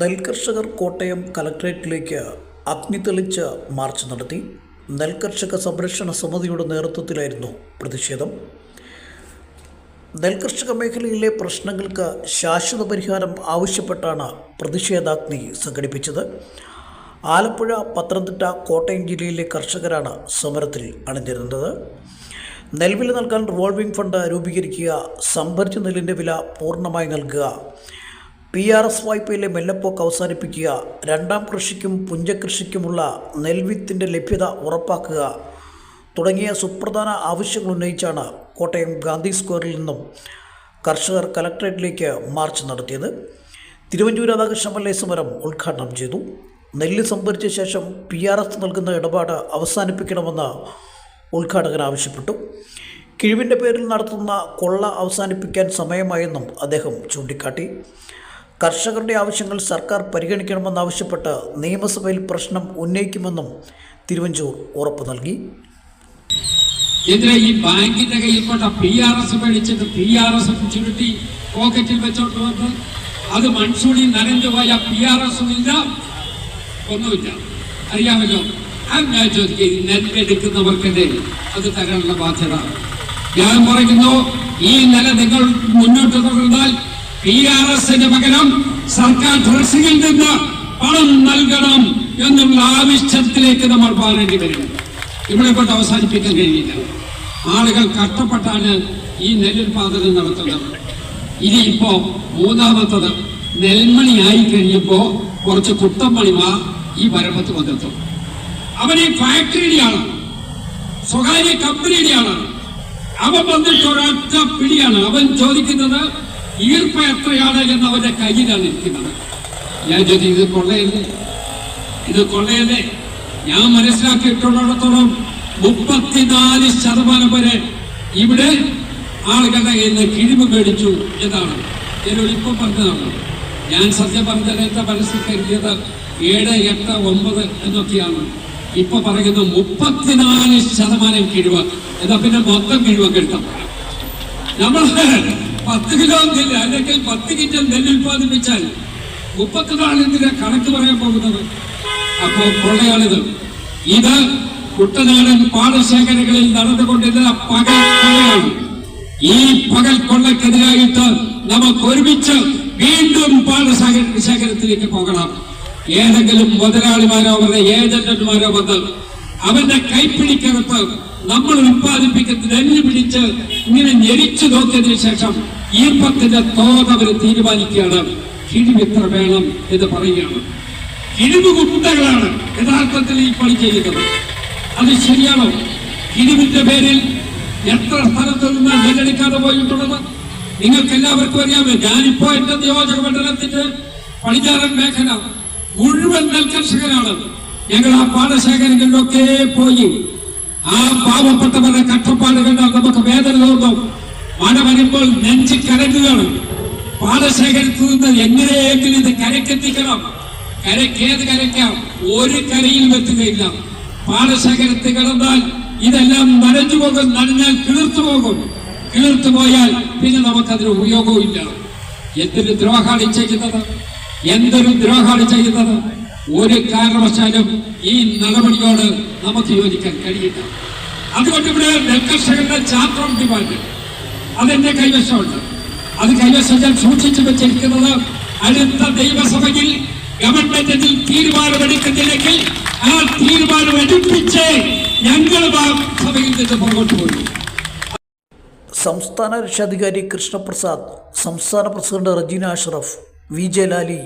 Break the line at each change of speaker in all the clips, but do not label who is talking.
നെൽകർഷകർ കോട്ടയം കലക്ട്രേറ്റിലേക്ക് അഗ്നി തെളിച്ച് മാർച്ച് നടത്തി. നെൽകർഷക സംരക്ഷണ സമിതിയുടെ നേതൃത്വത്തിലായിരുന്നു പ്രതിഷേധം. നെൽകർഷക മേഖലയിലെ പ്രശ്നങ്ങൾക്ക് ശാശ്വത പരിഹാരം ആവശ്യപ്പെട്ടാണ് പ്രതിഷേധാഗ്നി സംഘടിപ്പിച്ചത്. ആലപ്പുഴ പത്തനംതിട്ട കോട്ടയം ജില്ലയിലെ കർഷകരാണ് സമരത്തിൽ അണിനിരുന്നത്. നെൽവില നൽകാൻ റിവോൾവിംഗ് ഫണ്ട് രൂപീകരിക്കുക സംഭരിച്ച നെല്ലിന്റെ വില പൂർണമായി നൽകുക പി ആർ എസ് വായ്പയിലെ മെല്ലപ്പോക്ക് അവസാനിപ്പിക്കുക. രണ്ടാം കൃഷിക്കും പുഞ്ചകൃഷിക്കുമുള്ള നെൽവിത്തിന്റെ ലഭ്യത ഉറപ്പാക്കുക. തുടങ്ങിയ സുപ്രധാന ആവശ്യങ്ങൾ ഉന്നയിച്ചാണ് കോട്ടയം ഗാന്ധി സ്ക്വയറിൽ നിന്നും കർഷകർ കലക്ട്രേറ്റിലേക്ക് മാർച്ച് നടത്തിയത്. തിരുവഞ്ചൂർ രാധാകൃഷ്ണ പള്ളി സമരം ഉദ്ഘാടനം ചെയ്തു. നെല്ല് സംഭരിച്ച ശേഷം പി ആർ എസ് നൽകുന്ന ഇടപാട് അവസാനിപ്പിക്കണമെന്ന് ഉദ്ഘാടകൻ ആവശ്യപ്പെട്ടു. കിഴിവിന്റെ പേരിൽ നടത്തുന്ന കൊള്ള അവസാനിപ്പിക്കാൻ സമയമായെന്നും അദ്ദേഹം ചൂണ്ടിക്കാട്ടി. കർഷകരുടെ ആവശ്യങ്ങൾ സർക്കാർ പരിഗണിക്കണമെന്നാവശ്യപ്പെട്ട് നിയമസഭയിൽ പ്രശ്നം ഉന്നയിക്കുമെന്നും തിരുവഞ്ചൂർ ഉറപ്പു നൽകി.
ഇതിനെ ഈ ബാങ്കിന്റെ കയ്യിൽപ്പെട്ട പി ആർ എസ് മേടിച്ചിട്ട് പി ആർ എസ് ചുരുട്ടി പോക്കറ്റിൽ വെച്ചോട്ട് വന്ന് അത് മൺസൂണി നനഞ്ഞു പോയ പി ആർ എസും ഇല്ല. ഒന്നുമില്ല. അറിയാമല്ലോ? ഞാൻ ചോദിക്കുക നെല്ലെടുക്കുന്നവർക്കെതിരെ അത് തരാനുള്ള ബാധ്യത. ഞാൻ പറയുന്നു ഈ നില നിങ്ങൾ മുന്നോട്ട് തുടർന്നാൽ പി ആർ പകരം സർക്കാർ ട്രഷറിയിൽ നിന്ന് പണം നൽകണം എന്നുള്ള ആവശ്യത്തിലേക്ക് നമ്മൾ മാറേണ്ടി വരും. ഇവിടെ കൊണ്ട് അവസാനിപ്പിക്കാൻ കഴിയില്ല. ആളുകൾ കഷ്ടപ്പെട്ടാണ് ഈ നെല്ലുൽപാദനം നടത്തുന്നത്. ഇനിയിപ്പോ മൂന്നാമത്തത് നെൽമണി ആയി കഴിയുമ്പോ കുറച്ച് കുട്ടമണിമാർ ഈ വരമ്പത്ത് വന്നെത്തും. അവൻ ഈ ഫാക്ടറിയുടെ ആളാണ് സ്വകാര്യ കമ്പനിയുടെ ആളാണ് അവൻ വന്നിട്ട് ഒരൊറ്റ പിടിയാണ്. അവൻ ചോദിക്കുന്നത് ഈർപ്പ എത്രയാണ് എന്ന് അവന്റെ കയ്യിലാണ് ഇരിക്കുന്നത്. ഞാൻ ചോദിച്ചു ഇത് കൊള്ളയല്ലേ? ഇത് കൊള്ളയല്ലേ? ഞാൻ മനസ്സിലാക്കിയിട്ടുള്ളിടത്തോളം മുപ്പത്തിനാല് ശതമാനം വരെ ഇവിടെ ആളുകളുടെ കയ്യിൽ നിന്ന് കിഴിവ് മേടിച്ചു എന്നാണ്. എന്നോട് ഇപ്പം പറഞ്ഞതാണ്. ഞാൻ സത്യം പറഞ്ഞാൽ എന്റെ മനസ്സിൽ കരുതിയത് ഏഴ് എട്ട് ഒമ്പത് എന്നൊക്കെയാണ്. ഇപ്പൊ പറയുന്ന മുപ്പത്തിനാല് ശതമാനം കിഴിവ്. എന്നാ പിന്നെ മൊത്തം കിഴിവ് കിട്ടാം നമ്മൾ പത്ത് കിലോ നെല്ല് അല്ലെങ്കിൽ പത്ത് കിറ്റൽ നെല്ല് ഉൽപ്പാദിപ്പിച്ചാൽ മുപ്പത്തിനാലിന്റെ കണക്ക് പറയാൻ പോകുന്നത്? അപ്പോ കൊള്ളയാണിത് ഇത് കുട്ടനാടൻ പാടശേഖരങ്ങളിൽ നടന്നുകൊണ്ടിരുന്ന പകൽ കൊള്ളയാണ്. ഈ പകൽ കൊള്ളക്കെതിരായിട്ട് നമുക്ക് ഒരുമിച്ച് വീണ്ടും പാടശേഖര ശേഖരത്തിലേക്ക് പോകണം. ഏതെങ്കിലും മുതലാളിമാരോ അവരുടെ ഏജന്റുമാരോ വന്ന് അവന്റെ കൈപ്പിടിക്കകത്ത് നമ്മൾ ഉൽപ്പാദിപ്പിക്കുന്ന നെല്ല് പിടിച്ച് ഇങ്ങനെ ഞെരിച്ചു നോക്കിയതിനു ശേഷം ഈർപ്പത്തിന്റെ തോത് അവർ തീരുമാനിക്കുകയാണ്. കിഴിവിത്ര വേണം എന്ന് പറയുകയാണ്. കിഴിവ് കുട്ടകളാണ് യഥാർത്ഥത്തിൽ ഈ പണി ചെയ്യുന്നത്. അത് ശരിയാണോ? കിഴിവിന്റെ പേരിൽ എത്ര സ്ഥലത്ത് നിന്ന് നെല്ലെടുക്കാതെ പോയിട്ടുള്ളത്? നിങ്ങൾക്ക് എല്ലാവർക്കും അറിയാമോ? ഞാനിപ്പോ എന്റെ നിയോജക മണ്ഡലത്തിന്റെ പടിഞ്ഞാറൻ മേഖല മുഴുവൻ നെൽകർഷകരാണ്. ഞങ്ങൾ ആ പാടശേഖരങ്ങളിലൊക്കെ പോയി. ആ പാവപ്പെട്ടവരുടെ കഷ്ടപ്പാട് കണ്ടാൽ നമുക്ക് വേദന തോന്നും. മഴ വരുമ്പോൾ നെഞ്ച് കരക്കുകയാണ് പാടശേഖരത്തിൽ നിന്ന് എങ്ങനെയെങ്കിലും ഇത് കരക്കെത്തിക്കണം കരക്കേത് കരയ്ക്കാം? ഒരു കരയിൽ എത്തുകയില്ല പാടശേഖരത്തിൽ കിടന്നാൽ ഇതെല്ലാം നനഞ്ഞു പോകും നനഞ്ഞാൽ കിളിർത്തു പോകും. കിളിർത്തു പോയാൽ പിന്നെ നമുക്കതിന് ഉപയോഗവും ഇല്ല. എന്തൊരു ദ്രോഹാണ് ചെയ്യുന്നത്? എന്തൊരു ദ്രോഹാണ് ചെയ്യുന്നത്? ഒരു കാരണവശാലും ഈ നടപടിയോട് നമുക്ക് യോജിക്കാൻ കഴിയില്ല. അതുകൊണ്ട് ഇവിടെ നെൽകർഷകരുടെ ചാത്രം ഡിമാൻഡ്. അതെന്റെ കൈവശമുണ്ട്. അത് കൈവശം ഞാൻ സൂക്ഷിച്ചു വെച്ചിരിക്കുന്നത് അടുത്ത ദൈവസഭയിൽ ഗവൺമെന്റിൽ തീരുമാനമെടുക്കുന്നില്ലെങ്കിൽ ആ തീരുമാനം എടുപ്പിച്ച് ഞങ്ങൾ സഭയിൽ നിന്ന് പുറകോട്ട് പോയി
സംസ്ഥാന രക്ഷാധികാരി കൃഷ്ണപ്രസാദ് സംസ്ഥാന president Rejeena Ashraf V J Lali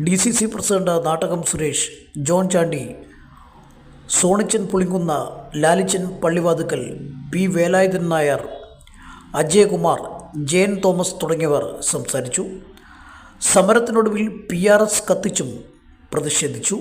D C C president നാടകം Suresh John Chandy Sonichan Pulinkunnu Lalichan Pallivathukkal P Velayudhan Nair Ajayakumar Jayan Thomas തുടങ്ങിയവർ സംസാരിച്ചു. സമരത്തിനൊടുവിൽ പി ആർ എസ് കത്തിച്ചും പ്രതിഷേധിച്ചു.